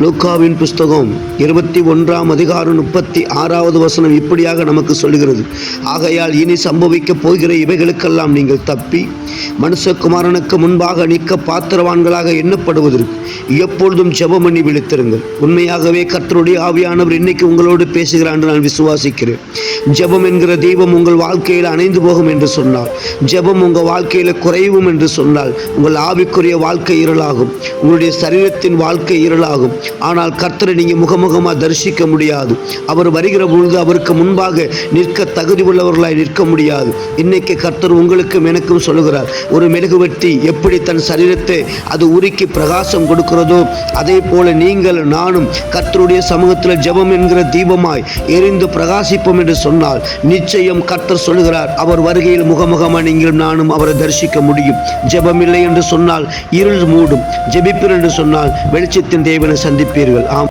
லூக்காவின் புஸ்தகம் இருபத்தி ஒன்றாம் அதிகாரம் முப்பத்தி ஆறாவது வசனம் இப்படியாக நமக்கு சொல்லுகிறது. ஆகையால் இனி சம்பவிக்கப் போகிற இவைகளுக்கெல்லாம் நீங்கள் தப்பி மனுஷகுமாரனுக்கு முன்பாக நிற்க பாத்திரவான்களாக எண்ணப்படுவதற்கு எப்பொழுதும் ஜெபம் பண்ணி விழித்திருங்கள். உண்மையாகவே கர்த்தருடைய ஆவியானவர் இன்னைக்கு உங்களோடு பேசுகிறார் என்று நான் விசுவாசிக்கிறேன். ஜெபம் என்கிற தெய்வம் உங்கள் வாழ்க்கையில் அணைந்து போகும் என்று சொன்னால் ஜெபம் உங்கள் வாழ்க்கையில் குறைவும் என்று சொன்னால் உங்கள் ஆவிக்குரிய வாழ்க்கை இருளாகும். உங்களுடைய சரீரத்தின் வாழ்க்கை இருளாகும். ஆனால் கர்த்தரை நீங்கள் முகமுகமாக தரிசிக்க முடியாது. அவர் வருகிற பொழுது அவருக்கு முன்பாக நிற்க தகுதி உள்ளவர்களாய் நிற்க முடியாது. இன்னைக்கு கர்த்தர் உங்களுக்கும் எனக்கும் சொல்லுகிறார் ஒரு மெழுகுவர்த்தி எப்படி தன் சரீரத்தை அது உருக்கி பிரகாசம் கொடுக்கிறதோ அதே போல நீங்கள் நானும் கர்த்தருடைய சமூகத்தில் ஜெபம் என்கிற தீபமாய் எரிந்து பிரகாசிப்போம் என்று சொன்னால் நிச்சயம் கர்த்தர் சொல்லுகிறார் அவர் வருகையில் முகமுகமாக நீங்கள் நானும் அவரை தரிசிக்க முடியும். ஜெபம் இல்லை என்று சொன்னால் இருள் மூடும். ஜெபிப்பீர் என்று சொன்னால் வெளிச்சத்தின் தேவனை சந்திப்பீர்கள் ஆம்